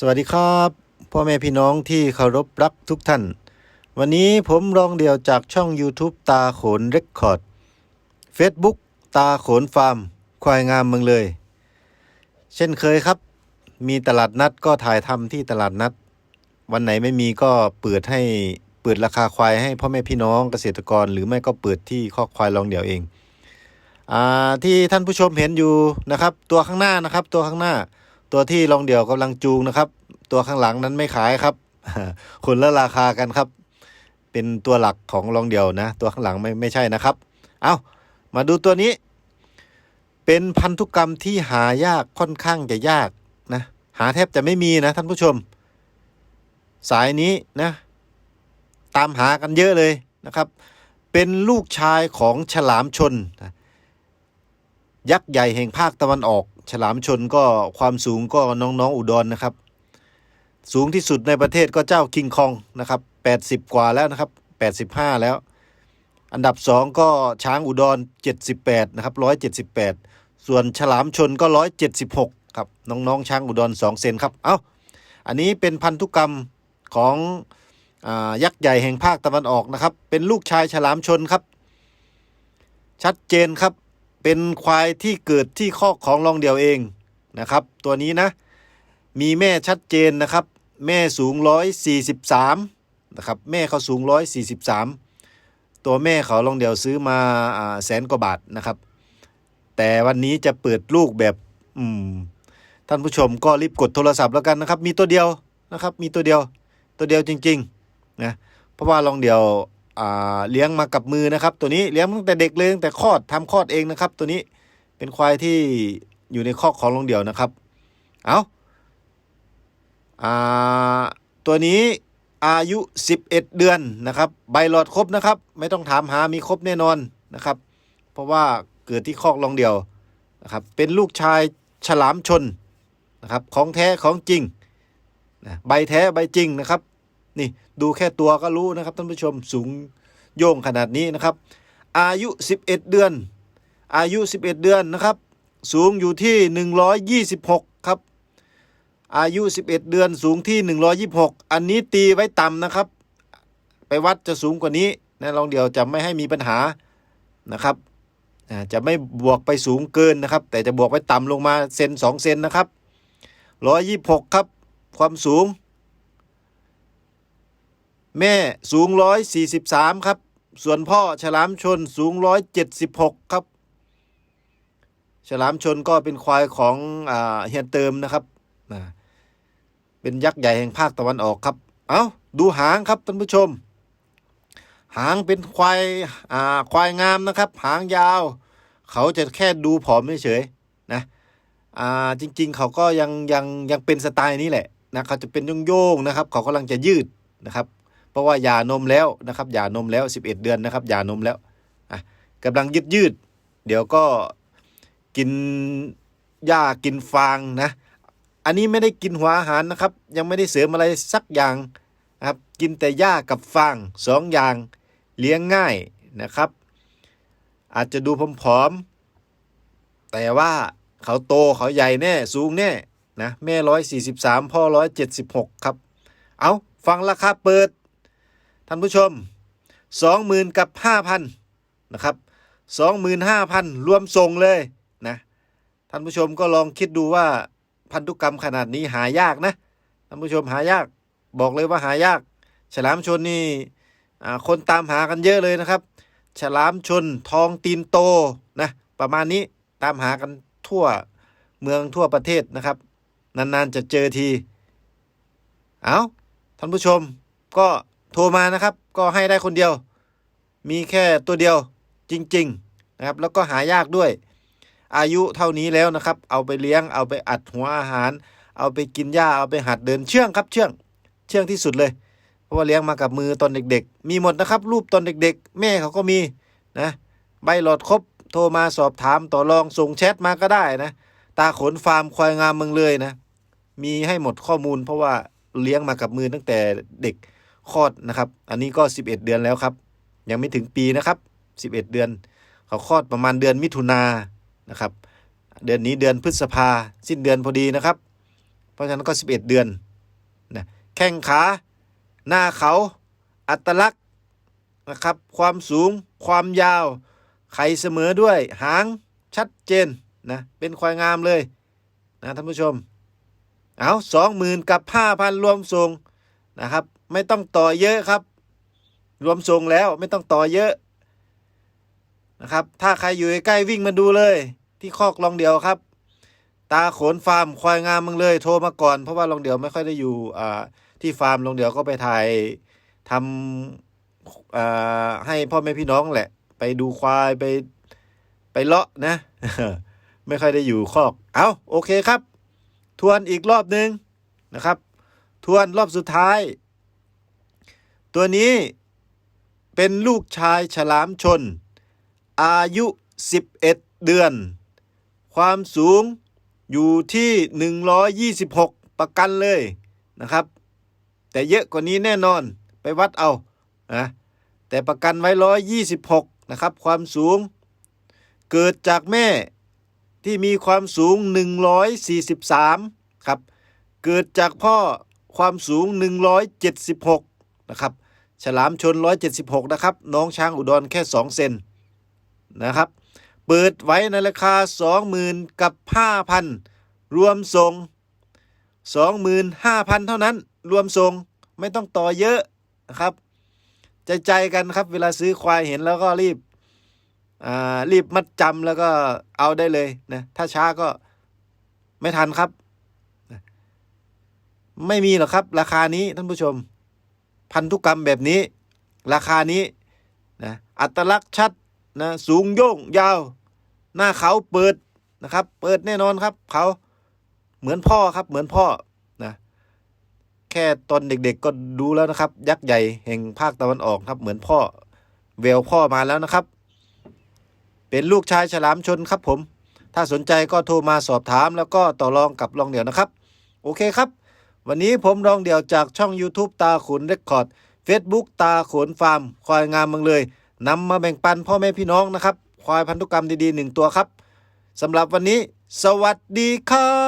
สวัสดีครับพ่อแม่พี่น้องที่เคารพรักทุกท่าน วันนี้ผมรองเดี่ยวจากช่อง YouTube ตาโขนเรคคอร์ด Facebook ตาโขนฟาร์ม ควายงามเมืองเลย เช่นเคยครับ มีตลาดนัดก็ถ่ายทำที่ตลาดนัด วันไหนไม่มีก็เปิดให้เปิดราคาควายให้พ่อแม่พี่น้องเกษตรกร หรือไม่ก็เปิดที่ข้อกควายรองเดี่ยวเองอ่าที่ท่านผู้ชมเห็นอยู่นะครับ ตัวข้างหน้านะครับ ตัวข้างหน้า ตัวที่รองเดี่ยวกำลังจูงนะครับ ตัวข้างหลังนั้นไม่ขายครับคนละราคากันครับ เป็นตัวหลักของรองเดี่ยวนะ ตัวข้างหลังไม่ไม่ใช่นะครับ เอามาดูตัวนี้ เป็นพันธุกรรมที่หายากค่อนข้างจะยากนะ หาแทบจะไม่มีนะท่านผู้ชม สายนี้นะ ตามหากันเยอะเลยนะครับ เป็นลูกชายของฉลามชน ยักษ์ใหญ่แห่งภาคตะวันออก ฉลามชนก็ความสูงก็น้องๆอุดรนนะครับ สูงที่สุดในประเทศก็เจ้าคิงคองนะครับ 80 กว่าแล้วนะครับ 85 แล้ว อันดับ 2 ก็ช้างอุดร 78 นะครับ 178 ส่วนฉลามชนก็ 176 ครับน้องๆช้างอุดร 2 เซนครับ เอา้า อันนี้เป็นพันธุกรรมของอยักษ์ใหญ่แห่งภาคตะวันออกนะครับ เป็นลูกชายฉลามชนครับ ชัดเจนครับ เป็นควายที่เกิดที่คอกของรองเดี่ยวเองนะครับ ตัวนี้นะ มีแม่ชัดเจนนะครับ แม่สูง 143นะครับแม่เขาสูง 143 ตัวแม่เขาลองเดียวซื้อมาอแสนกว่าบาทนะครับ แต่วันนี้จะเปิดลูกแบบอืมท่านผู้ชมก็รีบกดโทรศัพท์แล้วกันนะครับ มีตัวเดียวนะครับ มีตัวเดียวตัวเดียวจริงๆนะเพราะว่าลองเดียว เลี้ยงมากับมือนะครับ ตัวนี้เลี้ยงตั้งแต่เด็กเลยตั้งแต่คลอดทำคลอดเองนะครับ ตัวนี้เป็นควายที่อยู่ในคอกของลองเดี่ยวนะครับ เอาอ่าตัวนี้อายุ 11 เดือนนะครับ ใบหลอดครบนะครับ ไม่ต้องถามหามีครบแน่นอนนะครับ เพราะว่าเกิดที่คอกลองเดี่ยวนะครับ เป็นลูกชายฉลามชนนะครับ ของแท้ของจริงนะใบแท้ใบจริงนะครับ นี่ดูแค่ตัวก็รู้นะครับท่านผู้ชมสูงโย่งขนาดนี้นะครับ อายุ 11 เดือน อายุ 11 เดือนนะครับ สูงอยู่ที่ 126 ครับ อายุ 11 เดือนสูงที่ 126 อันนี้ตีไว้ต่ำนะครับ ไปวัดจะสูงกว่านี้นะลองเดียวจะไม่ให้มีปัญหานะครับจะไม่บวกไปสูงเกินนะครับ แต่จะบวกไว้ต่ำลงมาเซน2เซนนะครับ126 ครับ ความสูง แม่สูง 143 ครับ ส่วนพ่อฉลามชนสูง 176 ครับ ฉลามชนก็เป็นควายของอเฮียนเติมนะครับ เป็นยักษ์ใหญ่แห่งภาคตะวันออกครับ เอาดูหางครับท่านผู้ชม หางเป็นควายาควายงามนะครับ หางยาว เขาจะแค่ดูผอมเฉยๆนะจริงๆ เขาก็ยังยังยังเป็นสไตล์นี้แหละนะเขาจะเป็นโยงๆนะครับ เขากำลังจะยืดนะครับ เพราะว่าหย่านมแล้วนะครับหย่านมแล้ว 11 เดือนนะครับหย่านมแล้วอะกำลังยืดยืด เดี๋ยวก็กินหญ้ากินฟางนะ อันนี้ไม่ได้กินหัวอาหารนะครับ ยังไม่ได้เสริมอะไรสักอย่างนะครับกินแต่หญ้ากับฟางสองอย่างเลี้ยงง่ายนะครับ อาจจะดูผอมๆแต่ว่าเขาโตเขาใหญ่แน่สูงแน่นะแม่ร้อยสี่สิบสามพ่อร้อยเจ็ดสิบหกครับ เอาฟังราคาเปิด ท่านผู้ชมสองหมื่นกับห้าพันนะครับสองหมื่นห้าพันรวมส่งเลยนะท่านผู้ชมก็ลองคิดดูว่าพันธุกรรมขนาดนี้หายากนะท่านผู้ชมหายากบอกเลยว่าหายาก ฉลามชนนี่อ่าคนตามหากันเยอะเลยนะครับ ฉลามชนทองตีนโตนะประมาณนี้ตามหากันทั่วเมืองทั่วประเทศนะครับ นานๆจะเจอที เอาท่านผู้ชมก็ โทรมานะครับ ก็ให้ได้คนเดียว มีแค่ตัวเดียวจริงๆนะครับ แล้วก็หายากด้วย อายุเท่านี้แล้วนะครับ เอาไปเลี้ยงเอาไปอัดหัวอาหาร เอาไปกินหญ้าเอาไปหัดเดินเชื่องครับเชื่องเชื่องที่สุดเลย เพราะว่าเลี้ยงมากับมือตอนเด็ก ๆ มีหมดนะครับ รูปตอนเด็ก ๆ แม่เขาก็มีนะใบหลอดครบโทรมาสอบถามต่อรองส่งแชทมาก็ได้นะ ตาขนฟาร์มควายงามเมืองเลยนะ มีให้หมดข้อมูลเพราะว่าเลี้ยงมากับมือตั้งแต่เด็ก คลอดนะครับ อันนี้ก็ 11 เดือนแล้วครับ ยังไม่ถึงปีนะครับ 11 เดือน เขาคลอดประมาณเดือนมิถุนานะครับ เดือนนี้เดือนพฤษภาสิ้นเดือนพอดีนะครับ เพราะฉะนั้นก็ 11 เดือนนะแข้งขา หน้าเขา อัตลักษณ์นะครับ ความสูง ความยาว ไข่เสมอด้วย หาง ชัดเจนนะ เป็นควายงามเลยนะท่านผู้ชม เอาสองหมื่นกับห้าพันรวมส่ง นะครับ ไม่ต้องต่อเยอะครับ รวมส่งแล้วไม่ต้องต่อเยอะนะครับ ถ้าใครอยู่ใกล้วิ่งมาดูเลย ที่คอกลองเดียวครับ ตาโขนฟาร์มควายงามมึงเลย โทรมาก่อนเพราะว่าลองเดียวไม่ค่อยได้อยู่ที่ฟาร์มลองเดียวก็ไปถ่ายทำให้พ่อแม่พี่น้องแหละ ไปดูควายไปไปเลาะนะ ไม่ค่อยได้อยู่คอก เอาโอเคครับ ทวนอีกรอบหนึ่งนะครับ ทวนรอบสุดท้าย ตัวนี้เป็นลูกชายฉลามชน อายุ 11 เดือน ความสูงอยู่ที่ 126 ประกันเลยนะครับ แต่เยอะกว่านี้แน่นอนไปวัดเอานะแต่ประกันไว้ 126 นะครับ ความสูง เกิดจากแม่ที่มีความสูง 143 ครับ เกิดจากพ่อ ความสูง 176 นะครับ ฉลามชน 176 นะครับ น้องช้างอุดรแค่ 2 เซนนะครับ เปิดไว้ในราคา 20,000 กับ 5,000 รวมส่ง 25,000 เท่านั้น รวมส่ง ไม่ต้องต่อเยอะนะครับ ใจใจกันครับ เวลาซื้อควายเห็นแล้วก็รีบอ่ารีบมัดจำแล้วก็เอาได้เลยนะ ถ้าช้าก็ไม่ทันครับ ไม่มีหรอกครับ ราคานี้ท่านผู้ชม พันธุกรรมแบบนี้ ราคานี้นะอัตลักษณ์ชัดนะสูงโย่งยาว หน้าเขาเปิดนะครับ เปิดแน่นอนครับ เขาเหมือนพ่อครับ เหมือนพ่อนะแค่ตอนเด็กๆก็ดูแล้วนะครับ ยักษ์ใหญ่แห่งภาคตะวันออกครับ เหมือนพ่อเวลพ่อมาแล้วนะครับ เป็นลูกชายฉลามชนครับผม ถ้าสนใจก็โทรมาสอบถามแล้วก็ต่อรองกับรองเดี่ยวนะครับ โอเคครับ วันนี้ผมรองเดี่ยวจากช่อง YouTube ตาขุนเรคคอร์ด Facebook ตาขุนฟาร์ม ควายงามเมืองเลยนำมาแบ่งปันพ่อแม่พี่น้องนะครับ ควายพันธุกรรมดีๆหนึ่งตัวครับสำหรับวันนี้ สวัสดีครับ